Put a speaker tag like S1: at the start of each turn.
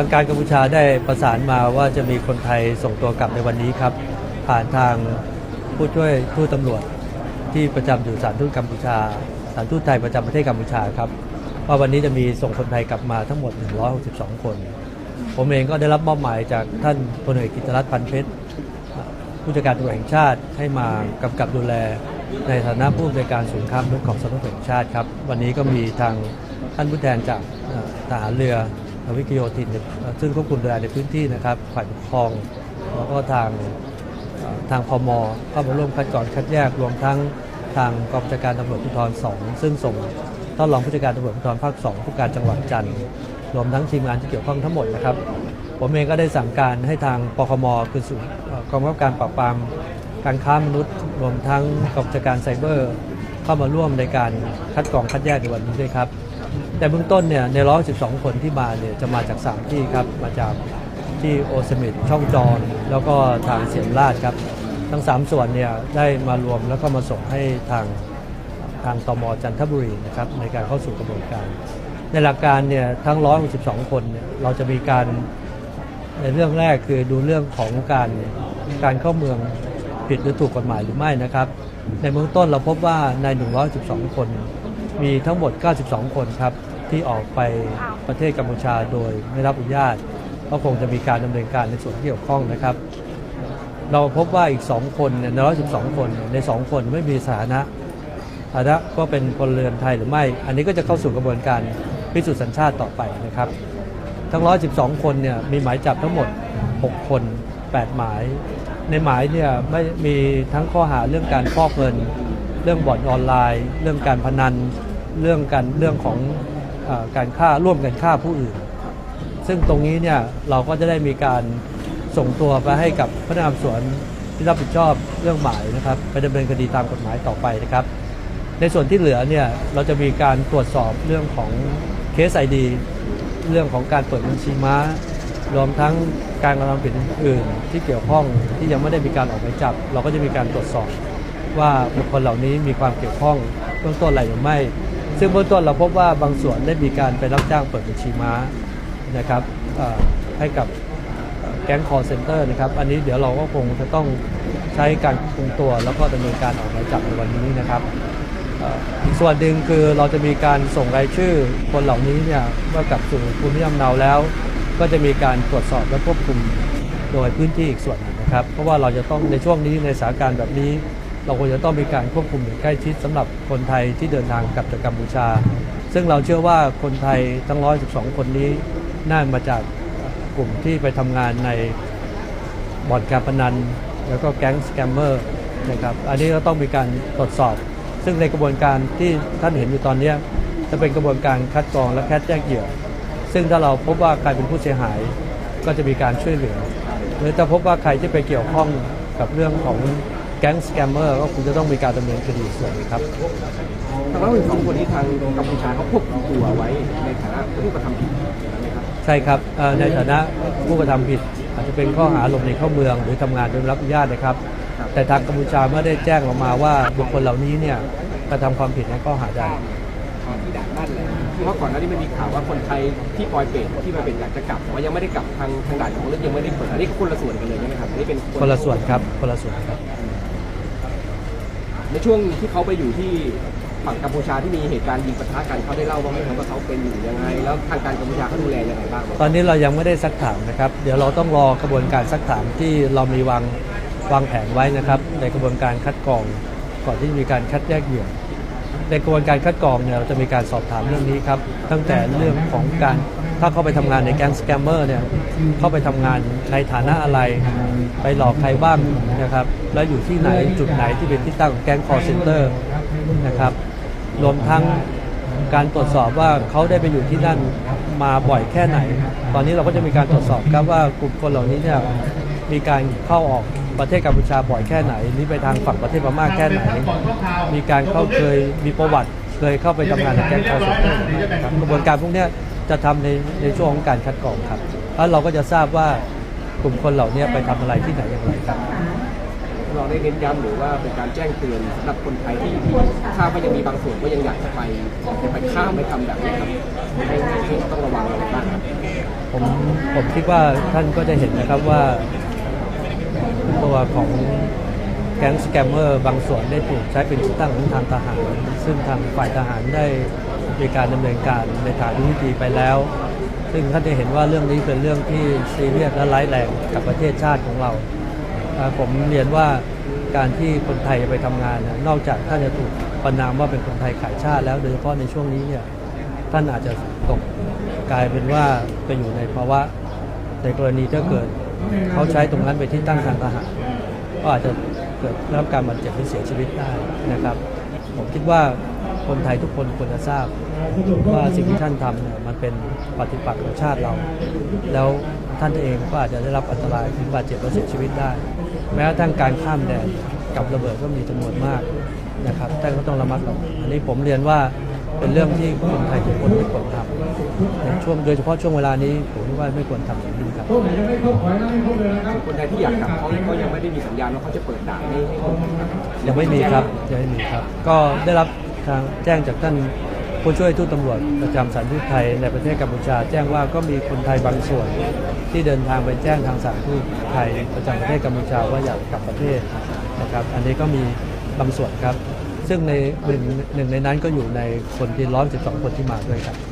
S1: างการกัมพูชาได้ประสานมาว่าจะมีคนไทยส่งตัวกลับในวันนี้ครับ ผ่านทางผู้ช่วยทูตตำรวจที่ประจำอยู่สถานทูตกัมพูชาสถานทูตไทยประจำประเทศกัมพูชาครับว่าวันนี้จะมีส่งคนไทยกลับมาทั้งหมด 162 คน ผมเองก็ได้รับมอบหมายจากท่านพลเอกกิตติรัตน์พันเพชรผู้จัดการตำรวจแห่งชาติให้มากำกับดูแล ในฐานะผู้จัดการศูนย์ข้ามนุษของสำนักงานแห่งชาติครับ วันนี้ก็มีทางท่านผู้แทนจากทหารเรือ วิกโยธินเอ่อซึ่งควบคุมดูแลในพื้นที่นะครับฝ่ายปกครองแล้วก็ทางทางพมเข้ามาร่วมคัดกรองคัดแยกรวมทั้งทางกองบัญชาการตำรวจภูธรสองซึ่งส่งต้อนรองผู้จัดการตำรวจภูธรภาคสองผู้การจังหวัดจันทร์รวมทั้งทีมงานที่เกี่ยวข้องทั้งหมดนะครับ ผมเองก็ได้สั่งการให้ทางปคมคือศูนย์เอ่อกองบังคับการปราบปรามการค้ามนุษย์ รวมทั้งกองบัญชาการไซเบอร์ เข้ามาร่วมในการคัดกรองคัดแยกในวันนี้ด้วยครับ แต่เบื้องต้นเนี่ยใน 112 คนที่มาเนี่ยจะมาจาก 3 ที่ครับ มาจากที่โอสมิดช่องจอนแล้วก็ทางเสียมราชครับ ทั้ง 3 ส่วนเนี่ยได้มารวมแล้วก็มาส่งให้ทางทางตมจันทบุรีนะครับในการเข้าสู่กระบวนการ ในหลักการเนี่ยทั้ง162คนเนี่ยเราจะมีการในเรื่องแรกคือดูเรื่องของการการเข้าเมืองผิดหรือถูกกฎหมายหรือไม่นะครับ ในเบื้องต้นเราพบว่าใน 112 คน มีทั้งหมด 92 คนครับ ที่ออกไปประเทศกัมพูชาโดยไม่รับอนุญาตก็คงจะมีการดำเนินการในส่วนที่เกี่ยวข้องนะครับ เราพบว่าอีก 2 คนเนี่ยใน112คนใน 2 คนไม่มีสถานะฐานะก็เป็นพลเรือนไทยหรือไม่ อันนี้ก็จะเข้าสู่กระบวนการพิสูจน์สัญชาติต่อไปนะครับ ทั้ง 112 คนเนี่ยมีหมายจับทั้งหมด 6 คน 8 หมาย ในหมายเนี่ยไม่มีทั้งข้อหาเรื่องการฟอกเงิน เรื่องบ่อนออนไลน์ เรื่องการพนัน เรื่องการเรื่องของ การฆ่าร่วมกันฆ่าผู้อื่น ซึ่งตรงนี้เนี่ยเราก็จะได้มีการส่งตัวไปให้กับพนักงานสอบสวนที่รับผิดชอบเรื่องหมายนะครับไปดำเนินคดีตามกฎหมายต่อไปนะครับ ในส่วนที่เหลือเนี่ยเราจะมีการตรวจสอบเรื่องของเคสไอดีเรื่องของการเปิดบัญชีม้า รวมทั้งการกระทำผิดอื่นๆที่เกี่ยวข้องที่ยังไม่ได้มีการออกหมายจับ เราก็จะมีการตรวจสอบว่าบุคคลเหล่านี้มีความเกี่ยวข้องเบื้องต้นอะไรหรือไม่ ซึ่งเบื้องต้นเราพบว่าบางส่วนได้มีการไปรับจ้างเปิดบัญชีม้านะครับให้กับแก๊งคอร์เซ็นเตอร์นะครับอันนี้เดี๋ยวเราก็คงจะต้องใช้การคุมตัว แล้วก็ดำเนินการออกหมายจับในวันนี้นะครับอีกส่วนหนึ่งคือเราจะมีการส่งรายชื่อคนเหล่านี้เนี่ยเมื่อกลับสู่ภูมิลำเนาแล้ว ก็จะมีการตรวจสอบและควบคุมโดยพื้นที่อีกส่วนหนึ่งนะครับ เพราะว่าเราจะต้องในช่วงนี้ในสถานการณ์แบบนี้ เราควรจะต้องมีการควบคุมอย่างใกล้ชิดสำหรับคนไทยที่เดินทางกลับจากกัมพูชา ซึ่งเราเชื่อว่าคนไทยทั้ง 112 คนนี้น่ามาจากกลุ่มที่ไปทำงานในบ่อนการพนัน แล้วก็แก๊งสแกมเมอร์นะครับอันนี้ก็ต้องมีการตรวจสอบ ซึ่งในกระบวนการที่ท่านเห็นอยู่ตอนนี้จะเป็นกระบวนการคัดกรองและแคดแยกเหยื่อ ซึ่งถ้าเราพบว่าใครเป็นผู้เสียหายก็จะมีการช่วยเหลือ หรือถ้าพบว่าใครที่ไปเกี่ยวข้องกับเรื่องของ แก๊งสแกมเมอร์ก็คงจะต้องมีการดำเนินคดีส่วนครับ
S2: ทางร้อยสองคนนี้ทางกัมพูชาเขาควบคุมตัวไว้ในฐานะผู้กระทำผิดนะครับ
S1: ใช่ครับเอ่อในฐานะผู้กระทำผิด อาจจะเป็นข้อหาหลบหนีเข้าเมือง หรือทำงานโดยไม่รับอนุญาตนะครับ แต่ทางกัมพูชาไม่ได้แจ้งออกมาว่าบุคคลเหล่านี้เนี่ยกระทำความผิดในข้อหาใด
S2: ที่ด่านบ้านเลยเพราะก่อนหน้านี้มันมีข่าวว่าคนไทยที่ปอยเปรตที่มาเป็นอยากจะกลับแต่ว่ายังไม่ได้กลับทางทางด่านของเรื่องยังไม่ได้เปิดอันนี้คนละส่วนกันเลยใช่ไหมครับอันนี้เป็น
S1: คนละส่วนครับคนละส่วนครับ
S2: ในช่วงที่เขาไปอยู่ที่ฝั่งกัมพูชาที่มีเหตุการณ์ยิงปะทะกันเขาได้เล่าบ้างไหมครับว่าเขาเป็นอยู่ยังไง แล้วทางการกัมพูชาเขาดูแลยังไงบ้าง
S1: ตอนนี้เรายังไม่ได้ซักถามนะครับ เดี๋ยวเราต้องรอกระบวนการซักถามที่เรามีวางวางแผนไว้นะครับ ในกระบวนการคัดกรองก่อนที่จะมีการคัดแยกเหยื่อในกระบวนการคัดกรองเนี่ยเราจะมีการสอบถามเรื่องนี้ครับตั้งแต่เรื่องของการ ถ้าเข้าไปทำงานในแก๊งสแกมเมอร์เนี่ยเข้าไปทำงานในฐานะอะไร ไปหลอกใครบ้างนะครับ แล้วอยู่ที่ไหนจุดไหนที่เป็นที่ตั้งของแก๊งคอร์เซนเตอร์นะครับรวมทั้งการตรวจสอบว่าเขาได้ไปอยู่ที่นั่นมาบ่อยแค่ไหน ตอนนี้เราก็จะมีการตรวจสอบครับว่ากลุ่มคนเหล่านี้เนี่ยมีการเข้าออกประเทศกัมพูชาบ่อยแค่ไหนนี่ไปทางฝั่งประเทศพม่าแค่ไหน มีการเข้าเคยมีประวัติเคยเข้าไปทำงานในแก๊งคอร์เซนเตอร์ครับกระบวนการพวกนี้ จะทำในในช่วงของการคัดกรองครับ แล้วเราก็จะทราบว่ากลุ่มคนเหล่านี้ไปทำอะไรที่ไหนอย่างไรครับ
S2: เราได้เน้นย้ำหรือว่าเป็นการแจ้งเตือนสำหรับคนไทยที่ทราบว่ายังมีบางส่วนก็ยังอยากจะไปไปข้ามไปทำแบบนี้ครับให้ให้ต้องระวังอะไรบ้างครับ
S1: ผมผมคิดว่าท่านก็จะเห็นนะครับว่าตัวของแก๊งสแกมเมอร์บางส่วนได้ถูกใช้เป็นที่ตั้งของทางทหาร ซึ่งทางฝ่ายทหารได้ มีการดำเนินการในทางที่ดีไปแล้ว ซึ่งท่านจะเห็นว่าเรื่องนี้เป็นเรื่องที่ซีเรียสและร้ายแรงกับประเทศชาติของเราผมเรียนว่าการที่คนไทยไปทำงาน นอกจากท่านจะถูกประนามว่าเป็นคนไทยขายชาติแล้วโดยเฉพาะในช่วงนี้เนี่ยท่านอาจจะตกกลายเป็นว่าไปอยู่ในภาวะในกรณีถ้าเกิดเขาใช้ตรงนั้นไปที่ตั้งทางทหารก็อาจจะเกิดรับการบาดเจ็บหรือเสียชีวิตได้นะครับ ผมคิดว่าคนไทยทุกคนควรจะทราบ ว่าสิ่งที่ท่านทำเนี่ยมันเป็นปฏิปักษ์ของชาติเรา แล้วท่านเองก็อาจจะได้รับอันตรายถึงบาดเจ็บและเสียชีวิตได้ แม้กระทั่งการข้ามแดนกับระเบิดก็มีจำนวนมากนะครับท่านก็ต้องระมัดระวังอันนี้ผมเรียนว่าเป็นเรื่องที่คนไทยทุกคนไม่ควรทำในช่วงโดยเฉพาะช่วงเวลานี้ผมคิดว่าไม่ควรทำอย่างยิ่งครับ
S2: คนไทยที่อยากกลับเขาก็ยังไม่ได้มีสัญญาณว่าเขาจะเปิดด่านให้ให้คนกลับ
S1: ยังไม่มีครับยังไม่มีครับ ก็ได้รับทางแจ้งจากท่าน ผู้ช่วยทูตตำรวจประจำสันทูตไทยในประเทศกัมพูชา แจ้งว่าก็มีคนไทยบางส่วน ที่เดินทางไปแจ้งทางสถานทูตไทยประจำประเทศกัมพูชาว่าอยากกลับประเทศนะครับ อันนี้ก็มีบางส่วนครับ ซึ่งในหนึ่งหนึ่งในนั้นก็อยู่ในคนที่ร้อน12 คนที่มาด้วยครับ